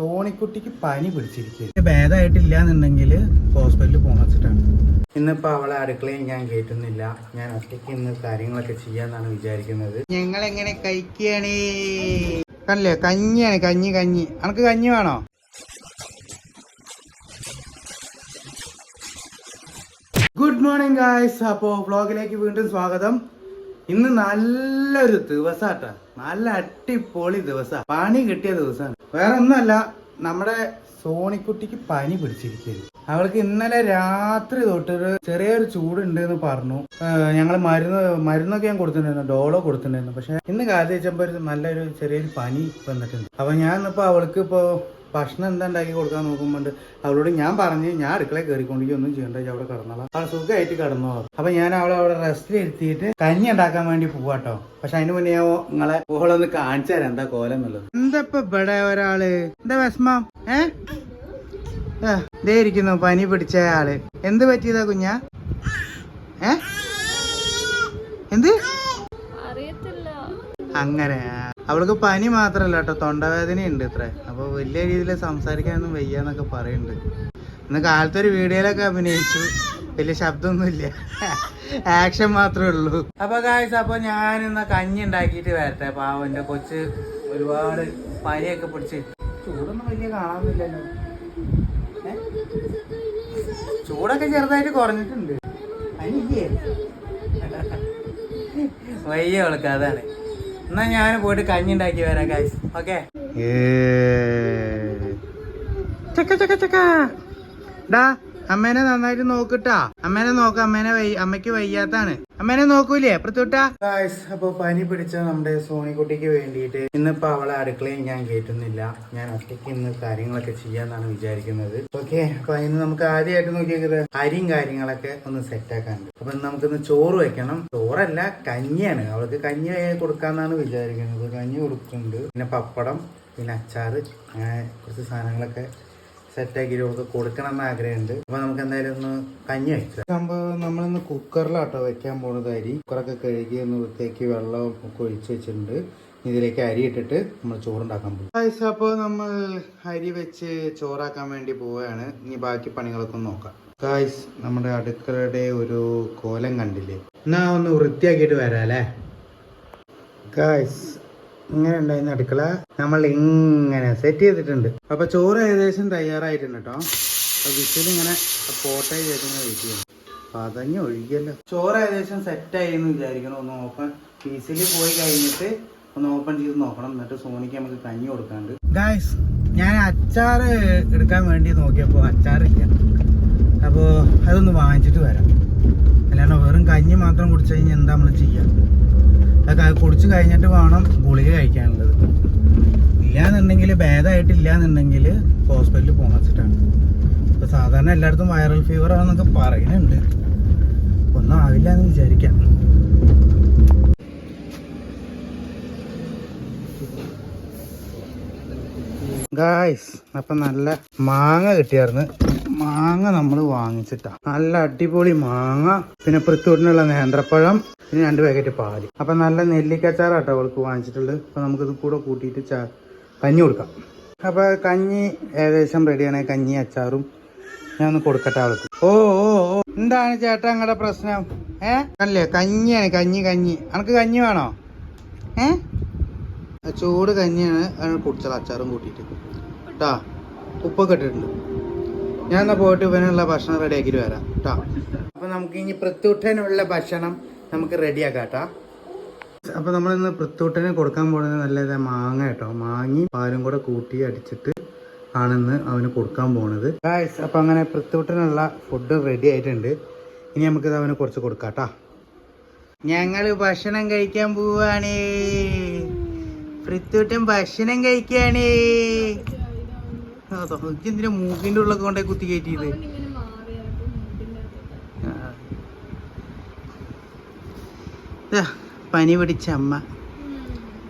സോണിക്കുട്ടിക്ക് പനി പിടിച്ചിരിക്കുക ഭേദമായിട്ടില്ല എന്നുണ്ടെങ്കിൽ ഹോസ്പിറ്റലിൽ പോകാൻ വെച്ചിട്ടാണ്. ഇന്നിപ്പോ അവളെ അടുക്കളയിൽ ഞാൻ കേട്ടുന്നില്ല ഞാൻ ഒറ്റയ്ക്ക് ഇന്ന് കാര്യങ്ങളൊക്കെ ചെയ്യാന്നാണ് വിചാരിക്കുന്നത്. ഞങ്ങൾ എങ്ങനെ കഴിക്കുകയാണ് കണ്ടില്ലേ? കഞ്ഞിയാണ് കഞ്ഞി കഞ്ഞി. അനക്ക് കഞ്ഞി വേണോ? ഗുഡ് മോർണിംഗ് ഗായ്സ് അപ്പോ വ്ളോഗിലേക്ക് വീണ്ടും സ്വാഗതം. ഇന്ന് നല്ലൊരു ദിവസാട്ടാ. നല്ല അടിപൊളി ദിവസ. പണി കിട്ടിയ ദിവസമാണ് വേറെ ഒന്നുമല്ല നമ്മുടെ സോണിക്കുട്ടിക്ക് പനി പിടിച്ചിരിക്കരുത് അവൾക്ക് ഇന്നലെ രാത്രി തൊട്ടൊരു ചെറിയൊരു ചൂടുണ്ട് എന്ന് പറഞ്ഞു ഞങ്ങൾ മരുന്ന് മരുന്നൊക്കെ ഞാൻ കൊടുത്തിട്ടുണ്ടായിരുന്നു ഡോളോ കൊടുത്തിട്ടുണ്ടായിരുന്നു. പക്ഷെ ഇന്ന് കാലത്ത് വെച്ചപ്പോൾ നല്ലൊരു ചെറിയൊരു പനി വന്നിട്ടുണ്ട്. അപ്പൊ ഞാൻ ഇന്നിപ്പോ അവൾക്ക് ഇപ്പോ ഭക്ഷണം എന്താ ഉണ്ടാക്കി കൊടുക്കാൻ നോക്കുമ്പോണ്ട്. അവളോട് ഞാൻ പറഞ്ഞ് ഞാൻ അടുക്കളയിൽ കയറിക്കൊണ്ടിരിക്കും ഒന്നും ചെയ്യണ്ട അവിടെ കിടന്നോളാം. അവൾ സുഖമായിട്ട് കിടന്നോ അപ്പൊ ഞാൻ അവളെ അവിടെ റെസ്റ്റിൽ ഇരുത്തിയിട്ട് കഞ്ഞി ഉണ്ടാക്കാൻ വേണ്ടി പോവാട്ടോ പക്ഷെ അതിന് മുന്നേ നിങ്ങളെ ഓളൊന്ന് കാണിച്ചു തരാം എന്താ കോലം എന്നുള്ളത്. എന്താ ഇവിടെ ഒരാൾ? എന്താ വിഷമം? ഏ? ഇതേ ഇരിക്കുന്നു പനി പിടിച്ച ആൾ. എന്ത് പറ്റിയതാ കുഞ്ഞാ? ഏ? എന്ത്? അങ്ങനെ അവൾക്ക് പനി മാത്രല്ല കേട്ടോ തൊണ്ടവേദന ഉണ്ട് ഇത്ര. അപ്പൊ വലിയ രീതിയിൽ സംസാരിക്കാനൊന്നും വയ്യാന്നൊക്കെ പറയുന്നുണ്ട് ഇന്ന് കാലത്തൊരു വീഡിയോയിലൊക്കെ അഭിനയിച്ചു. വലിയ ശബ്ദമൊന്നുമില്ല. ആക്ഷൻ മാത്രമേ ഉള്ളൂ. അപ്പൊ കാഴ്ച അപ്പൊ ഞാൻ ഇന്ന് കഞ്ഞി ഉണ്ടാക്കിയിട്ട് വരട്ടെ. പാവന്റെ കൊച്ച് ഒരുപാട് പനിയൊക്കെ പിടിച്ച്. ചൂടൊന്നും വലിയ കാണാനില്ലല്ലോ? ചൂടൊക്കെ ചെറുതായിട്ട് കുറഞ്ഞിട്ടുണ്ട്. വയ്യ അവൾക്ക് അതാണ്. എന്നാ ഞാൻ പോയിട്ട് കഞ്ഞി ഉണ്ടാക്കി വരാം ഗൈസ് ഓക്കെ ചക്ക ചക്ക ചക്ക. ഡാ. അമ്മേനെ നന്നായിട്ട് നോക്കിട്ടാ. അമ്മേനെ നോക്ക അമ്മേനെ വൈ അമ്മയ്ക്ക് വയ്യാത്താണ് അമ്മേനെ നോക്കൂലേ പ്രത്യുട്ടാസ് അപ്പൊ പനി പിടിച്ച നമ്മുടെ സോണിക്കുട്ടിക്ക് വേണ്ടിയിട്ട് ഇന്നിപ്പോ അവളെ അടുക്കളയിൽ ഞാൻ കേട്ടുന്നില്ല ഞാൻ ഒറ്റയ്ക്ക് ഇന്ന് കാര്യങ്ങളൊക്കെ ചെയ്യാന്നാണ് വിചാരിക്കുന്നത്. ഓക്കെ അപ്പൊ ഇന്ന് നമുക്ക് ആദ്യമായിട്ട് നോക്കിയത് അരിയും കാര്യങ്ങളൊക്കെ ഒന്ന് സെറ്റ് ആക്കാനുണ്ട്. അപ്പൊ നമുക്കിന്ന് ചോറ് വെക്കണം. ചോറല്ല കഞ്ഞിയാണ്. അവൾക്ക് കഞ്ഞി കൊടുക്കാന്നാണ് വിചാരിക്കുന്നത്. കഞ്ഞി കൊടുക്കുന്നുണ്ട്. പിന്നെ പപ്പടം പിന്നെ അച്ചാറ് അങ്ങനെ കുറച്ച് സാധനങ്ങളൊക്കെ സെറ്റാക്കി അവൾക്ക് കൊടുക്കണം എന്ന് ആഗ്രഹമുണ്ട്. അപ്പൊ നമുക്ക് എന്തായാലും ഒന്ന് കഞ്ഞി സംഭവം നമ്മളിന്ന് കുക്കറിലാട്ടോ വെക്കാൻ പോണത് അരി. കുക്കറൊക്കെ കഴുകി ഒന്ന് വൃത്തിയാക്കി വെള്ളം ഒക്കെ ഒഴിച്ച് വെച്ചിട്ടുണ്ട്. ഇതിലേക്ക് അരി ഇട്ടിട്ട് നമ്മൾ ചോറുണ്ടാക്കാൻ പോകും അപ്പോൾ നമ്മൾ അരി വെച്ച് ചോറാക്കാൻ വേണ്ടി പോവുകയാണ്. ഇനി ബാക്കി പണികളൊക്കെ നോക്കാം. ഗായ്സ് നമ്മുടെ അടുക്കളയുടെ ഒരു കോലം കണ്ടില്ലേ? എന്നാ ഒന്ന് വൃത്തിയാക്കിയിട്ട് വരാം അല്ലേ? ഇങ്ങനെ ഉണ്ടായിരുന്ന അടുക്കള നമ്മൾ ഇങ്ങനെ സെറ്റ് ചെയ്തിട്ടുണ്ട്. അപ്പൊ ചോറ് ഏകദേശം തയ്യാറായിട്ടുണ്ട് കേട്ടോ അപ്പൊ വിസിൽ ഇങ്ങനെ പോട്ടെ ചെയ്തിങ്ങനെ വെയിറ്റ് ചെയ്യണം. പതഞ്ഞ് ഒഴുകിയല്ലോ. ചോറ് ഏകദേശം സെറ്റായി എന്ന് വിചാരിക്കണം ഒന്ന് ഓപ്പൺ വിസിൽ പോയി കഴിഞ്ഞിട്ട് ഒന്ന് ഓപ്പൺ ചെയ്ത് നോക്കണം. എന്നിട്ട് സോണിക്ക് നമുക്ക് കഞ്ഞി കൊടുക്കാണ്ട് ഗായ്സ് ഞാൻ അച്ചാർ എടുക്കാൻ വേണ്ടി നോക്കിയപ്പോൾ അച്ചാറില്ല. അപ്പോൾ അതൊന്ന് വാങ്ങിച്ചിട്ട് വരാം. അല്ലാണ്ട് വെറും കഞ്ഞി മാത്രം കുടിച്ചു കഴിഞ്ഞാൽ എന്താ നമ്മൾ ചെയ്യുക അതൊക്കെ കുടിച്ചു കഴിഞ്ഞിട്ട് വേണം ഗുളിക കഴിക്കാനുള്ളത്. ഇല്ലാന്നുണ്ടെങ്കിൽ ഭേദമായിട്ടില്ല എന്നുണ്ടെങ്കിൽ ഹോസ്പിറ്റലിൽ പോകാൻ വെച്ചിട്ടാണ്. സാധാരണ എല്ലായിടത്തും വൈറൽ ഫീവർ ആണെന്നൊക്കെ പറയുന്നുണ്ട്. ഒന്നും ആവില്ല എന്ന് വിചാരിക്കാം. ഗായ്സ് അപ്പൊ നല്ല മാങ്ങ കിട്ടിയായിരുന്നു. മാങ്ങ നമ്മൾ വാങ്ങിച്ചിട്ടാ. നല്ല അടിപൊളി മാങ്ങ പിന്നെ പൃത്തൂരിനുള്ള നേന്ത്രപ്പഴം പിന്നെ രണ്ട് പാക്കറ്റ് പാൽ. അപ്പൊ നല്ല നെല്ലിക്കച്ചാറാട്ടോ അവൾക്ക് വാങ്ങിച്ചിട്ടുള്ളത്. അപ്പൊ നമുക്കിത് കൂടെ കൂട്ടിയിട്ട് ചാ കഞ്ഞി കൊടുക്കാം. അപ്പൊ കഞ്ഞി ഏകദേശം റെഡിയാണ്. കഞ്ഞി അച്ചാറും ഞാൻ ഒന്ന് കൊടുക്കട്ടെ അവൾക്ക്. ഓ ഓ ഓ എന്താണ് ചേട്ടാ അങ്ങടെ പ്രശ്നം? ഏ? അല്ലേ കഞ്ഞിയാണ് കഞ്ഞി കഞ്ഞി. അനക്ക് കഞ്ഞി വേണോ? ഏ? ചൂട് കഞ്ഞിയാണ് കുടിച്ചത് അച്ചാറും കൂട്ടിയിട്ട്. കേട്ടാ ഉപ്പൊക്കെ ഇട്ടിട്ടുണ്ട്. ഞാൻ എന്നാ പോയിട്ട് ഇവനുള്ള ഭക്ഷണം റെഡി ആക്കിട്ട് വരാം. കേട്ടോ അപ്പൊ നമുക്ക് ഇനി പ്രത്യൂട്ടനുള്ള ഭക്ഷണം നമുക്ക് റെഡിയാക്കാം കേട്ടോ അപ്പൊ നമ്മളിന്ന് പൃത്തൂട്ടന് കൊടുക്കാൻ പോകുന്നത് നല്ല മാങ്ങ കേട്ടോ മാങ്ങി പാലും കൂടെ കൂട്ടി അടിച്ചിട്ട് ആണെന്ന് അവന് കൊടുക്കാൻ പോണത്. അപ്പൊ അങ്ങനെ പ്രത്യൂട്ടനുള്ള ഫുഡ് റെഡി ആയിട്ടുണ്ട്. ഇനി നമുക്കിത് അവന് കുറച്ച് കൊടുക്കാം കേട്ടോ ഞങ്ങൾ ഭക്ഷണം കഴിക്കാൻ പോവാണ്. പൃത്തൂട്ടൻ ഭക്ഷണം കഴിക്കാണ്. അതോ എന്തിനാ മൂക്കിന്റെ ഉള്ളൊക്കെ കൊണ്ടേ കുത്തി കയറ്റിയത്? പനി പിടിച്ച അമ്മ.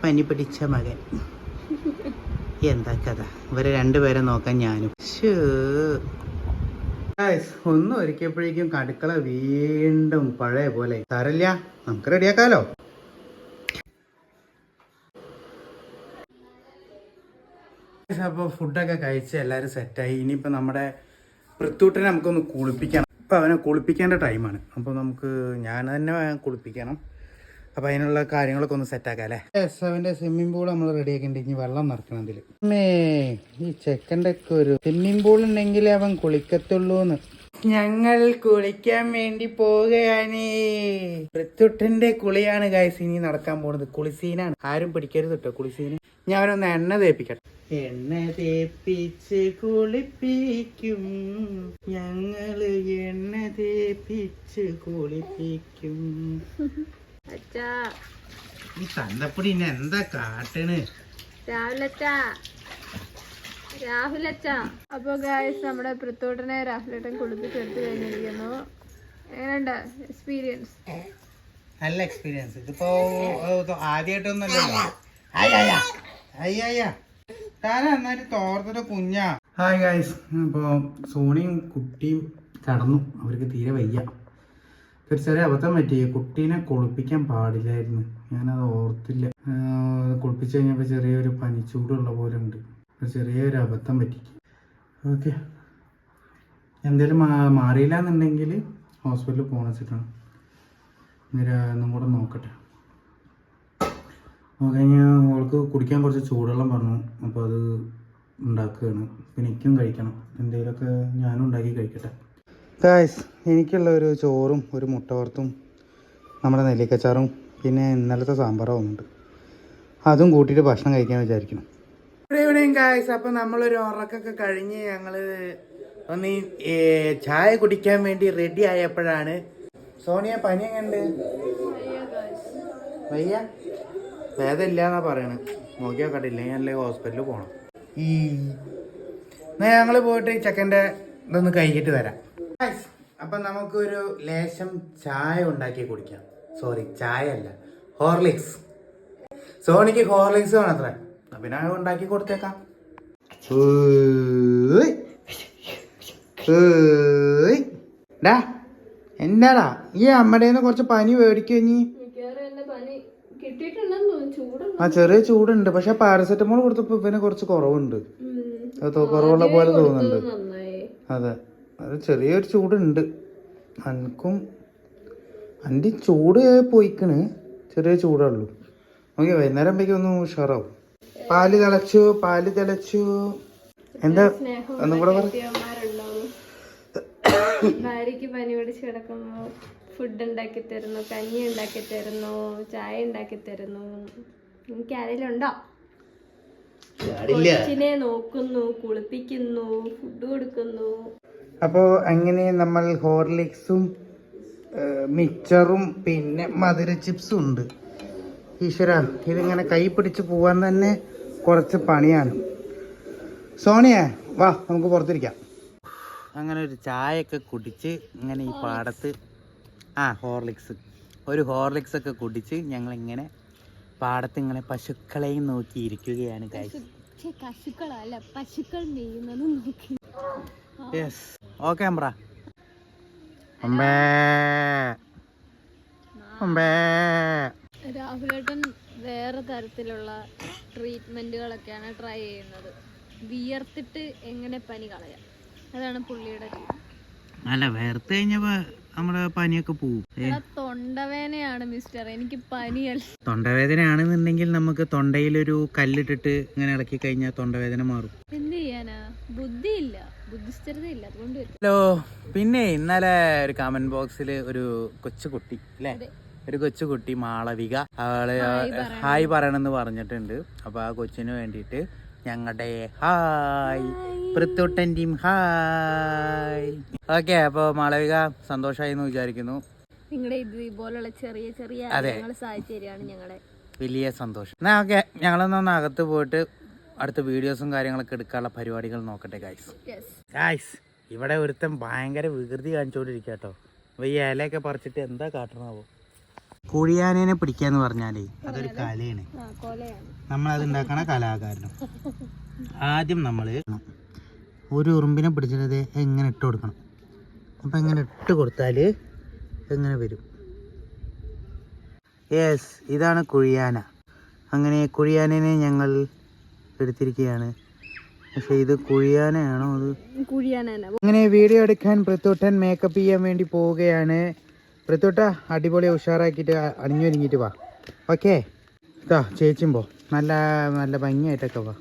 പനി പിടിച്ച മകൻ. എന്താ കഥ? ഇവരെ രണ്ടുപേരെ നോക്കാൻ ഞാനും. ഒന്ന് ഒരുക്കിയപ്പോഴേക്കും കടുക്കള വീണ്ടും പഴയ പോലെ. തരല്ല നമുക്ക് റെഡിയാക്കാലോ? അപ്പോൾ ഫുഡൊക്കെ കഴിച്ച് എല്ലാവരും സെറ്റായി. ഇനിയിപ്പോൾ നമ്മുടെ പൃത്തൂട്ടിനെ നമുക്കൊന്ന് കുളിപ്പിക്കണം. അപ്പോൾ അവനെ കുളിപ്പിക്കേണ്ട ടൈമാണ്. അപ്പോൾ നമുക്ക് ഞാൻ തന്നെ കുളിപ്പിക്കണം. അപ്പോൾ അതിനുള്ള കാര്യങ്ങളൊക്കെ ഒന്ന് സെറ്റാക്കാം അല്ലേ? എസ് അവന്റെ സ്വിമ്മിംഗ് പൂൾ നമ്മൾ റെഡി ആക്കിയിട്ട് ഇനി വെള്ളം നിറക്കണം അതിൽ മേ ഈ ചെക്കന്റെ ഒക്കെ ഒരു സ്വിമ്മിംഗ് പൂൾ ഉണ്ടെങ്കിൽ അവൻ കുളിക്കത്തുള്ളൂന്ന് ഞങ്ങൾ കുളിക്കാൻ വേണ്ടി പോവുകയാണ്. പൃത്തുട്ടന്റെ കുളിയാണ് ഗായ്സ് ഇനി നടക്കാൻ പോണത് കുളിസീനാണ്. ആരും പിടിക്കരുത് കേട്ടോ കുളിസീന്. ഞാൻ അവരൊന്ന് എണ്ണ തേപ്പിക്കട്ടെ. എണ്ണ തേപ്പിച്ച് കുളിപ്പിക്കും. ഞങ്ങൾ എണ്ണ തേപ്പിച്ച് കുളിപ്പിക്കും. അച്ഛാ. ഈ തന്തപ്പൊടി ഇന്നെ എന്താ കാട്ടണ്? രാഹുൽ അച്ഛാ രാഹുൽ അച്ഛാ അപ്പൊ ഗായ്സ് നമ്മുടെ പൃത്തോട്ടനെ രാഹുലേട്ടൻ കുളിപ്പിച്ചെടുത്ത് കഴിഞ്ഞിരിക്കുന്നു. എങ്ങനെയുണ്ട് എക്സ്പീരിയൻസ് നല്ല എക്സ്പീരിയൻസ് ഇതിപ്പോ ആദ്യമായിട്ടൊന്നല്ലല്ലോ തോർത്തിട്ട് കുഞ്ഞാ. ഹായ് ഗായ്സ് അപ്പോൾ സോണിയും കുട്ടിയും കടന്നു അവർക്ക് തീരെ വയ്യ. ഒരു ചെറിയ അബദ്ധം പറ്റി. കുട്ടീനെ കുളിപ്പിക്കാൻ പാടില്ലായിരുന്നു. ഞാനത് ഓർത്തില്ല. കുളിപ്പിച്ചു കഴിഞ്ഞപ്പോൾ ചെറിയൊരു പനിച്ചൂടുള്ള പോലെ ഉണ്ട്. ഒരു ചെറിയൊരു അബദ്ധം പറ്റി. ഓക്കെ. എന്തേലും മാറിയില്ല എന്നുണ്ടെങ്കിൽ ഹോസ്പിറ്റലിൽ പോകണം വെച്ചിട്ടാണ് ഒന്നും കൂടെ നോക്കട്ടെ. നോക്കഴിഞ്ഞാൽ അവൾക്ക് കുടിക്കാൻ കുറച്ച് ചൂടുവെള്ളം പറഞ്ഞു. അപ്പോൾ അത് ഉണ്ടാക്കുകയാണ്. പിന്നെ എനിക്കും കഴിക്കണം. എന്തെങ്കിലുമൊക്കെ ഞാനും ഉണ്ടാക്കി കഴിക്കട്ടെ. ഗായ്സ് എനിക്കുള്ള ഒരു ചോറും ഒരു മുട്ട വറുത്തും നമ്മുടെ നെല്ലിക്കച്ചാറും പിന്നെ ഇന്നലത്തെ സാമ്പാറും ഒന്നുണ്ട് അതും കൂട്ടിയിട്ട് ഭക്ഷണം കഴിക്കാൻ വിചാരിക്കണം ഗുഡ് ഈവനിങ് ഗായ്സ് അപ്പം നമ്മളൊരു ഉറക്കൊക്കെ കഴിഞ്ഞ് ഞങ്ങൾ ഒന്ന് ഈ, ചായ കുടിക്കാൻ വേണ്ടി റെഡി ആയപ്പോഴാണ്. സോണിയ പനി എങ്ങനെയുണ്ട് വയ്യ? ഭേദമില്ല എന്നാ പറയണേ. നോക്കി നോക്കട്ടെ ഇല്ലെങ്കിൽ അല്ലേ ഹോസ്പിറ്റലിൽ പോകണം ഈ എന്നാ ഞങ്ങൾ പോയിട്ട് ചെക്കന്റെ ഇതൊന്ന് കഴിക്കിട്ട് തരാം അപ്പൊ നമുക്കൊരു ലേശം ചായ ഉണ്ടാക്കി കുടിക്കാം. സോറി ചായ അല്ല. ഹോർലിക്സ് സോണിക്ക് ഹോർലിക്സ് വേണം അത്ര പിന്നെ ഉണ്ടാക്കി കൊടുത്തേക്കാം. ഡാ എന്താടാ ഈ അമ്മയുടെ കുറച്ച് പനി മേടിക്കും ഇനി മിക്കവാറും എന്റെ പനി കിട്ടിയിട്ടുണ്ടെന്ന് തോന്നുന്നു ചൂടുണ്ട് ആ ചെറിയ ചൂടുണ്ട്. പക്ഷെ പാരസെറ്റമോൾ കൊടുത്തപ്പോ പിന്നെ കുറച്ച് കുറവുണ്ട്. കുറവുള്ള പോലെ തോന്നുന്നുണ്ട്. അതെ. അത് ചെറിയൊരു ചൂടുണ്ട്. അനക്കും അന്റെ ചൂട് പോയിക്കണ്? ചെറിയ ചൂടുള്ളൂ ഓക്കെ വൈകുന്നേരം ആകുമ്പോഴേക്കും ഒന്ന് ഉഷാറാവും. പാൽ തിളച്ചു പാൽ തിളച്ചു. എന്താ? ഒന്നും കൂടെ പറഞ്ഞു ഭാര്യക്ക് പനി പിടിച്ച് കിടക്കുമ്പോ ഫുഡ് ഉണ്ടാക്കി തരുന്നു കഞ്ഞി ഉണ്ടാക്കി തരുന്നു ചായ ഉണ്ടാക്കി തരുന്നു. എനിക്ക് ആരെങ്കിലും ഉണ്ടോ? കൊച്ചിനെ നോക്കുന്നു കുളിപ്പിക്കുന്നു ഫുഡ് കൊടുക്കുന്നു. അപ്പോൾ അങ്ങനെ നമ്മൾ ഹോർലിക്സും മിച്ചറും പിന്നെ മധുര ചിപ്സും ഉണ്ട്. ഈശ്വര ഇതിങ്ങനെ കൈ പിടിച്ച് പോവാൻ തന്നെ കുറച്ച് പണിയാണ്. സോണിയ വാ നമുക്ക് പുറത്തിരിക്കാം. അങ്ങനെ ഒരു ചായയൊക്കെ കുടിച്ച് ഇങ്ങനെ ഈ പാടത്ത് ആ ഹോർലിക്സ്. ഒരു ഹോർലിക്സ് ഒക്കെ കുടിച്ച് ഞങ്ങൾ ഇങ്ങനെ പാടത്ത് ഇങ്ങനെ പശുക്കളെയും നോക്കി ഇരിക്കുകയാണ് കാര്യം പശുക്കളല്ല പശുക്കൾ നെയ്യുന്നത് നോക്കി. Yes okay അമ്പ്ര അമ്പേ. അമ്പേ. രാഹുലേട്ടൻ വേറെ തരത്തിലുള്ള ട്രീറ്റ്മെന്റുകളൊക്കെയാണ് ട്രൈ ചെയ്യുന്നത്. വിയർത്തിട്ട് എങ്ങനെ പനി കളയാം? അതാണ് പുള്ളിയുടെ രീതി. അല്ല വേർത്ത് കഴിഞ്ഞപ്പോ നമ്മുടെ പനിയൊക്കെ പോകും തൊണ്ടവേദനയാണ് മിസ്റ്റർ. എനിക്ക് പനിയല്ല. തൊണ്ടവേദനയാണെന്നുണ്ടെങ്കിൽ നമുക്ക് തൊണ്ടയിലൊരു കല്ലിട്ടിട്ട് ഇങ്ങനെ ഇളക്കി കഴിഞ്ഞാൽ തൊണ്ടവേദന മാറും. എന്ത് ചെയ്യാനാ? ബുദ്ധിയില്ല. ബുദ്ധിസ്ഥിരതയില്ല. അതുകൊണ്ട്. ഹലോ പിന്നെ ഇന്നലെ ഒരു കമന്റ് ബോക്സിൽ ഒരു കൊച്ചുകുട്ടി അല്ലേ? ഒരു കൊച്ചുകുട്ടി മാളവിക. അവൾ. ഹായ് പറയണമെന്ന് പറഞ്ഞിട്ടുണ്ട്. അപ്പൊ ആ കൊച്ചിന് വേണ്ടിയിട്ട് ഞങ്ങളുടെ ഹായ്. Team hi. ഓക്കെ അപ്പോൾ മാളവിക സന്തോഷമായി എന്ന് വിചാരിക്കുന്നു. നിങ്ങളുടെ ഇത് ഇതുപോലുള്ള ചെറിയ ചെറിയ അതെ. ഞങ്ങളെ വലിയ സന്തോഷം. എന്നാ ഓക്കെ ഞങ്ങളൊന്നൊന്ന് അകത്ത് പോയിട്ട് അടുത്ത വീഡിയോസും കാര്യങ്ങളൊക്കെ എടുക്കാനുള്ള പരിപാടികൾ നോക്കട്ടെ ഗായ്സ് യെസ് ഗായ്സ് ഇവിടെ ഒരുത്തൻ ഭയങ്കര വികൃതി കാണിച്ചുകൊണ്ടിരിക്കുക കേട്ടോ അപ്പോൾ ഈ ഇലയൊക്കെ പറിച്ചിട്ട് എന്താ കാട്ടണാവോ കുഴിയാനേനെ പിടിക്കാന്ന് പറഞ്ഞാലേ അതൊരു കലയാണ്. ആ അത് നമ്മളത് ഉണ്ടാക്കണ കലാകാരനും. ആദ്യം നമ്മൾ ഒരു ഉറുമ്പിനെ പിടിച്ചിട്ട് എങ്ങനെ ഇട്ട് കൊടുക്കണം? അപ്പം എങ്ങനെ ഇട്ട് കൊടുത്താൽ എങ്ങനെ വരും? യെസ് ഇതാണ് കുഴിയാന. അങ്ങനെ കുഴിയാനേനെ ഞങ്ങൾ എടുത്തിരിക്കുകയാണ്. പക്ഷെ ഇത് കുഴിയാനാണോ അത് അങ്ങനെ വീഡിയോ എടുക്കാൻ പ്രത്യോട്ടൻ മേക്കപ്പ് ചെയ്യാൻ വേണ്ടി പോവുകയാണ്. പൃഥൂട്ട അടിപൊളി ഉഷാറാക്കിയിട്ട് അണിഞ്ഞൊരുങ്ങിയിട്ട് വാ. ഓക്കെ ഇതാ ചേച്ചുമ്പോൾ നല്ല നല്ല ഭംഗിയായിട്ടൊക്കെ വാ.